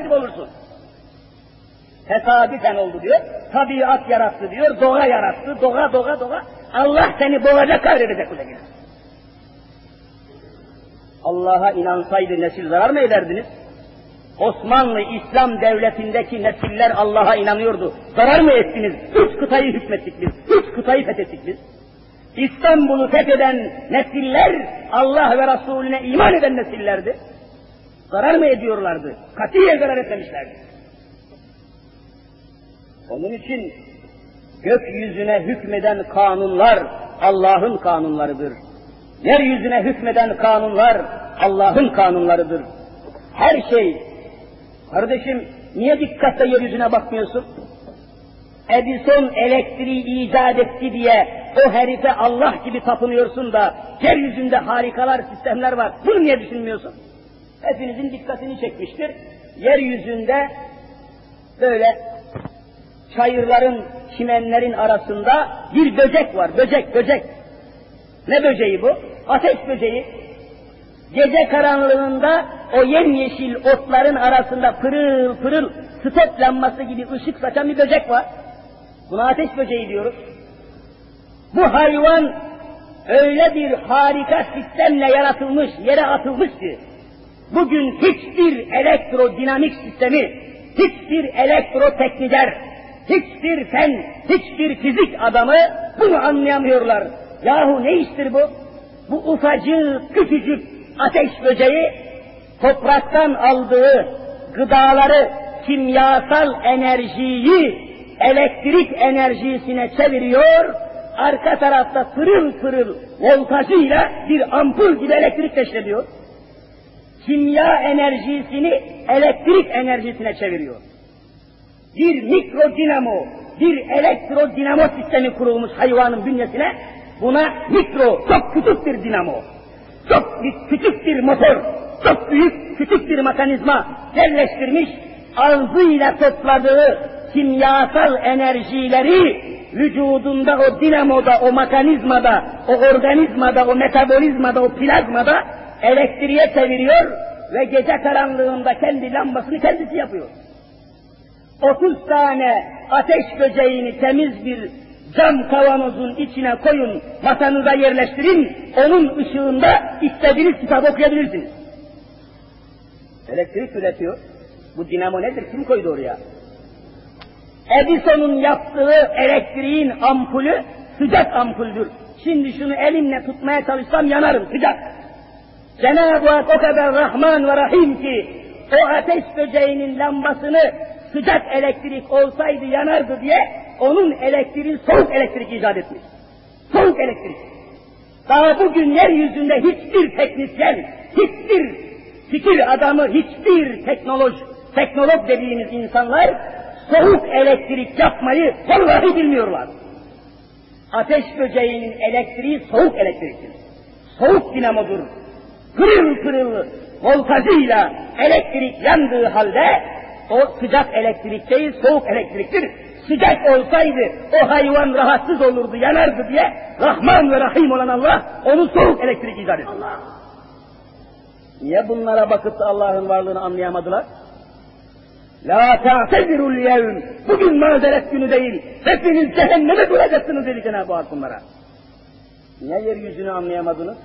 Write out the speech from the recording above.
nasip olursun. Tesadüfen oldu diyor. Tabiat yarattı diyor. Doğa yarattı. Doğa doğa doğa. Allah seni boğacak kahredecek ulan. Allah'a inansaydı nesil zarar mı ederdiniz? Osmanlı İslam devletindeki nesiller Allah'a inanıyordu. Zarar mı ettiniz? Üç kıtayı hükmettik biz. Üç kıtayı fethettik biz. İstanbul'u fetheden nesiller Allah ve Resulüne iman eden nesillerdi. Zarar mı ediyorlardı? Katiyen zarar etmemişlerdi. Onun için gökyüzüne hükmeden kanunlar Allah'ın kanunlarıdır. Yeryüzüne hükmeden kanunlar Allah'ın kanunlarıdır. Her şey, kardeşim niye dikkatle yeryüzüne bakmıyorsun? Edison elektriği icat etti diye o herife Allah gibi tapınıyorsun da yeryüzünde harikalar, sistemler var. Bunu niye düşünmüyorsun? Hepinizin dikkatini çekmiştir. Yeryüzünde böyle çayırların, çimenlerin arasında bir böcek var. Böcek, böcek. Ne böceği bu? Ateş böceği. Gece karanlığında o yemyeşil otların arasında pırıl pırıl stop lambası gibi ışık saçan bir böcek var. Buna ateş böceği diyoruz. Bu hayvan öyle bir harika sistemle yaratılmış, yere atılmış ki, bugün hiçbir elektrodinamik sistemi, hiçbir elektrotekniker, hiçbir fen, hiçbir fizik adamı bunu anlayamıyorlar. Yahu ne iştir bu? Bu ufacık, küçücük ateş böceği topraktan aldığı gıdaları, kimyasal enerjiyi elektrik enerjisine çeviriyor, arka tarafta pırıl pırıl voltajıyla bir ampul gibi elektrik teşhediyor. Kimya enerjisini elektrik enerjisine çeviriyor. Bir mikro dinamo, bir elektro dinamo sistemi kurulmuş hayvanın bünyesine, buna mikro, çok küçük bir dinamo, çok küçük bir motor, çok büyük küçük bir mekanizma yerleştirmiş, ağzıyla topladığı kimyasal enerjileri vücudunda o dinamoda, o mekanizmada, o organizmada, o metabolizmada, o plazmada elektriğe çeviriyor ve gece karanlığında kendi lambasını kendisi yapıyor. 30 tane ateş böceğini temiz bir cam kavanozun içine koyun, masanıza yerleştirin, onun ışığında istediğiniz kitabı okuyabilirsiniz. Elektrik üretiyor. Bu dinamo nedir? Kim koydu oraya? Edison'un yaptığı elektriğin ampulü sıcak ampuldür. Şimdi şunu elimle tutmaya çalışsam yanarım sıcak. Cenab-ı Hak o kadar Rahman ve Rahim ki o ateş böceğinin lambasını sıcak elektrik olsaydı yanardı diye onun elektriği soğuk elektrik icat etmiş. Soğuk elektrik. Daha bugün yeryüzünde hiçbir teknisyen, hiçbir fikir adamı, hiçbir teknoloj, teknolog dediğimiz insanlar soğuk elektrik yapmayı vallahi bilmiyorlar. Ateş böceğinin elektriği soğuk elektriktir. Soğuk dinamodur. Pırıl pırıl voltajıyla elektrik yandığı halde o sıcak elektrik değil soğuk elektriktir. Sıcak olsaydı o hayvan rahatsız olurdu, yanardı diye Rahman ve Rahim olan Allah onu soğuk elektrik icat etti. Niye bunlara bakıp da Allah'ın varlığını anlayamadılar? La ta'tezirul yevm. Bugün mazeret günü değil. Hepiniz cehenneme duracaksınız dedi Cenab-ı Hak bunlara. Niye yeryüzünü anlayamadınız?